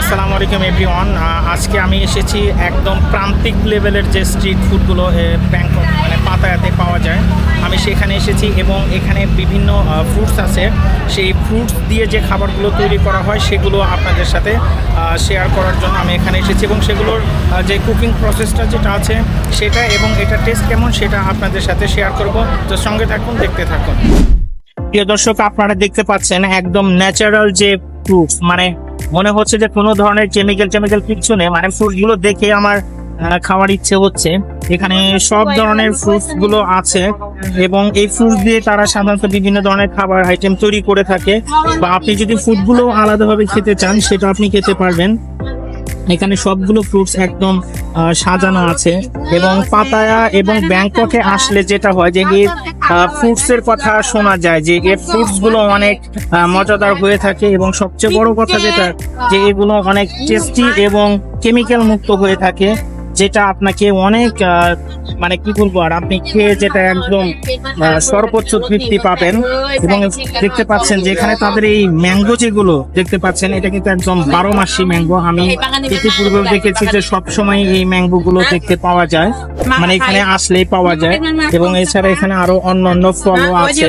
আসসালামু আলাইকুম এভরিওয়ান আজকে আমি এসেছি একদম প্রান্তিক লেভেলের যে স্ট্রিট ফুডগুলো ব্যাংকক মানে পাতায়াতে পাওয়া যায়। আমি সেখানে এসেছি এবং এখানে বিভিন্ন ফ্রুটস আছে। সেই ফ্রুটস দিয়ে যে খাবারগুলো তৈরি করা হয়, সেগুলো আপনাদের সাথে শেয়ার করার জন্য আমি এখানে এসেছি এবং সেগুলোর যে কুকিং প্রসেসটা যেটা আছে, সেটা এবং এটা টেস্ট কেমন, সেটা আপনাদের সাথে শেয়ার করব। তো সঙ্গে থাকুন, দেখতে থাকুন। প্রিয় দর্শক, আপনারা দেখতে পাচ্ছেন একদম ন্যাচারাল যে ফ্রুটস মানে মনে হচ্ছে যে কোনো ধরনের কেমিক্যাল কেমিক্যাল কিছু নেই। মানে ফ্রুটগুলো দেখে আমার খাওয়ার ইচ্ছে হচ্ছে। এখানে সব ধরনের ফ্রুটসগুলো আছে এবং এই ফ্রুট দিয়ে তারা সাধারণত বিভিন্ন ধরনের খাবার আইটেম তৈরি করে থাকে। বা আপনি যদি ফুডগুলো আলাদাভাবে খেতে চান সেটা আপনি খেতে পারবেন। এখানে সবগুলো ফ্রুটস একদম সাজানো আছে। এবং পাতায়া এবং ব্যাংককে আসলে যেটা হয় যে এর কথা শোনা যায়, যে এর ফ্রুটসগুলো অনেক মজাদার হয়ে থাকে এবং সবচেয়ে বড় কথা যেটা, যে এগুলো অনেক টেস্টি এবং কেমিক্যাল মুক্ত হয়ে থাকে। যেটা আপনাকে অনেক মানে কি বলব, আর আপনি খেয়ে যেটা একদম সর্বোচ্চ তৃপ্তি পাবেন। এবং দেখতে পাচ্ছেন যে এখানে তাদের এই ম্যাঙ্গো যেগুলো দেখতে পাচ্ছেন, এটা কিন্তু একদম বারো মাসি ম্যাঙ্গো। আমি ইতিপূর্বে দেখেছি যে সবসময় এই ম্যাঙ্গো গুলো দেখতে পাওয়া যায়। মানে এখানে আসলেই পাওয়া যায়। এবং এছাড়া এখানে আরও অন্যান্য ফলও আছে।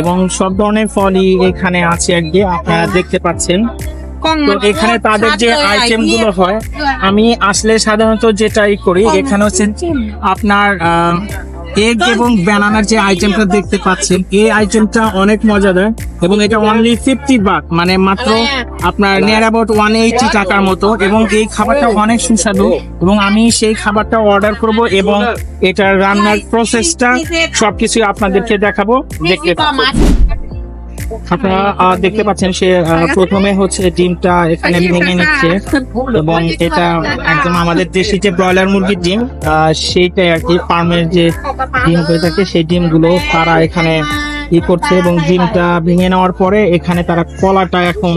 এবং সব ধরনের ফলই এখানে আছে আর কি আপনারা দেখতে পাচ্ছেন। তো এখানে তাদের যে আইটেমগুলো হয় আমি আসলে সাধারণত যেটাই করি এখানে হচ্ছে আপনার এগ এবং ব্যানানার যে আইটেমটা দেখতে পাচ্ছেন এই আইটেমটা অনেক মজাদার এবং এটা অনলি ফিফটি বাট মানে মাত্র আপনার নিয়ার অ্যাবাউট ওয়ান এইটি টাকার মতো এবং এই খাবারটা অনেক সুস্বাদু এবং আমি সেই খাবারটা অর্ডার করব এবং এটার রান্নার প্রসেসটা সবকিছু আপনাদেরকে দেখাবো দেখতে থাকুন। আপনারা দেখতে পাচ্ছেন সে প্রথমে হচ্ছে ডিমটা এখানে আচ্ছা, ভেঙে নিচ্ছে। এবং এটা একদম আমাদের দেশি যে ব্রয়লার মুরগির ডিম সেইটাই আর কি ফার্মের যে ডিম হয়ে থাকে সেই ডিমগুলো তারা এখানে ই করছে এবং ডিমটা ভেঙে নেওয়ার পরে এখানে তারা কলাটা এখন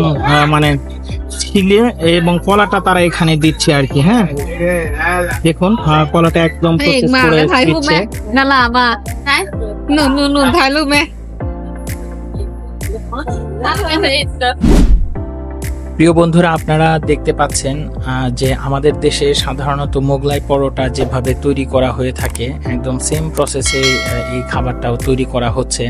মানে ছিলে এবং কলাটা তারা এখানে দিচ্ছে আর কি হ্যাঁ? দেখুন কলাটা একদম প্রসেস করে দিচ্ছে। না না না হ্যাঁ? নুন নুন ভালো মে। প্রিয় বন্ধুরা, আপনারা দেখতে পাচ্ছেন যে আমাদের দেশে সাধারণত মোগলাই পরোটা যেভাবে তৈরি করা হয়ে থাকে, একদম সেম প্রসেসে এই খাবারটাও তৈরি করা হচ্ছে।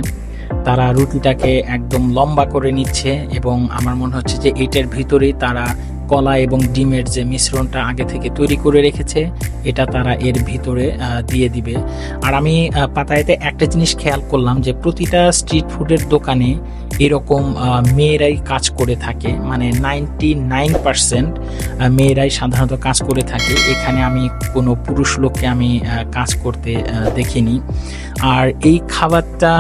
তারা রুটিটাকে একদম লম্বা করে নিচ্ছে এবং আমার মনে হচ্ছে যে এটার ভিতরেই তারা কলা এবং ডিমের যে মিশ্রণটা আগে থেকে তৈরি করে রেখেছে, এটা তারা এর ভিতরে দিয়ে দিবে। আর আমি পাতায়াতে একটা জিনিস খেয়াল করলাম যে প্রতিটা স্ট্রিট ফুডের দোকানে এরকম মেয়েরাই কাজ করে থাকে। মানে নাইনটি নাইন পার্সেন্ট মেয়েরাই সাধারণত কাজ করে থাকে। এখানে আমি কোনো পুরুষ লোককে আমি কাজ করতে দেখিনি। আর এই খাবারটা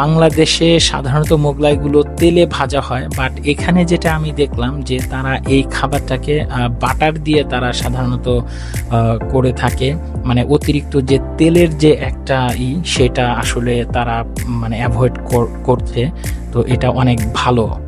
বাংলাদেশে সাধারণত মোগলাইগুলো তেলে ভাজা হয়, বাট এখানে যেটা আমি দেখলাম যে তারা এই খাবারটাকে বাটার দিয়ে তারা সাধারণত করে থাকে। মানে অতিরিক্ত যে তেলের যে একটা ই, সেটা আসলে তারা মানে অ্যাভয়েড করছে। তো এটা অনেক ভালো।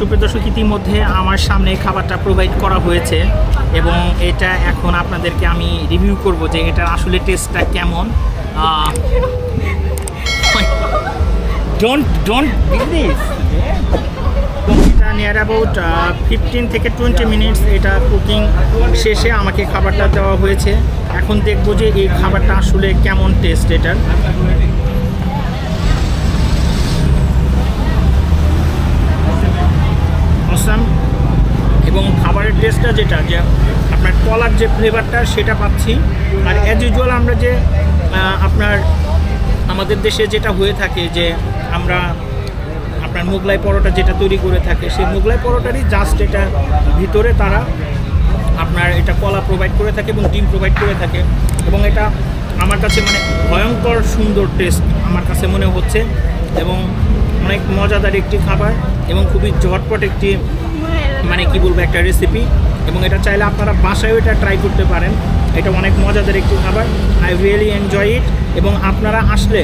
সুপ্রিয় দর্শক, ইতিমধ্যে আমার সামনে খাবারটা প্রোভাইড করা হয়েছে এবং এটা এখন আপনাদেরকে আমি রিভিউ করব যে এটার আসলে টেস্টটা কেমন। ডোন্ট ডোন্ট এটা নিয়ার অ্যাবাউট ফিফটিন থেকে টোয়েন্টি মিনিটস এটা কুকিং শেষে আমাকে খাবারটা দেওয়া হয়েছে। এখন দেখব যে এই খাবারটা আসলে কেমন টেস্ট এটার। অসাম এবং খাবারের টেস্টটা যেটা, যে আপনার কলার যে ফ্লেভারটা সেটা পাচ্ছি। আর অ্যাজ ইউজুয়াল আমরা যে আপনার, আমাদের দেশে যেটা হয়ে থাকে যে আমরা, আপনার মোগলাই পরোটা যেটা তৈরি করে থাকে, সেই মোগলাই পরোটারই জাস্ট এটা ভিতরে তারা আপনার এটা কলা প্রোভাইড করে থাকে এবং ডিম প্রোভাইড করে থাকে। এবং এটা আমার কাছে মানে ভয়ঙ্কর সুন্দর টেস্ট আমার কাছে মনে হচ্ছে। এবং অনেক মজাদার একটি খাবার এবং খুবই ঝটপট একটি মানে কি বলব, একটা রেসিপি এবং এটা চাইলে আপনারা বাসায়ও এটা ট্রাই করতে পারেন। এটা অনেক মজাদার একটি খাবার। আই রিয়েলি এনজয় ইট এবং আপনারা আসলে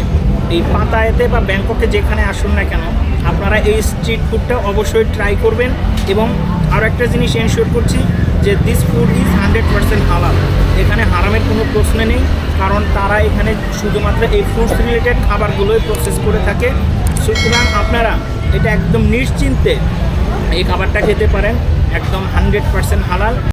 এই পাতায়াতে বা ব্যাংককে যেখানে আসুন না কেন, আপনারা এই স্ট্রিট ফুডটা অবশ্যই ট্রাই করবেন এবং আরও একটা জিনিস এনশিওর করছি যে this food is hundred percent হালাল এখানে হারামের কোনো প্রশ্ন নেই। কারণ তারা এখানে শুধুমাত্র এই ফ্রুটস রিলেটেড খাবারগুলোই প্রসেস করে থাকে। সুতরাং আপনারা এটা একদম নিশ্চিন্তে এই খাবারটা খেতে পারেন। একদম হান্ড্রেড পারসেন্ট হালাল।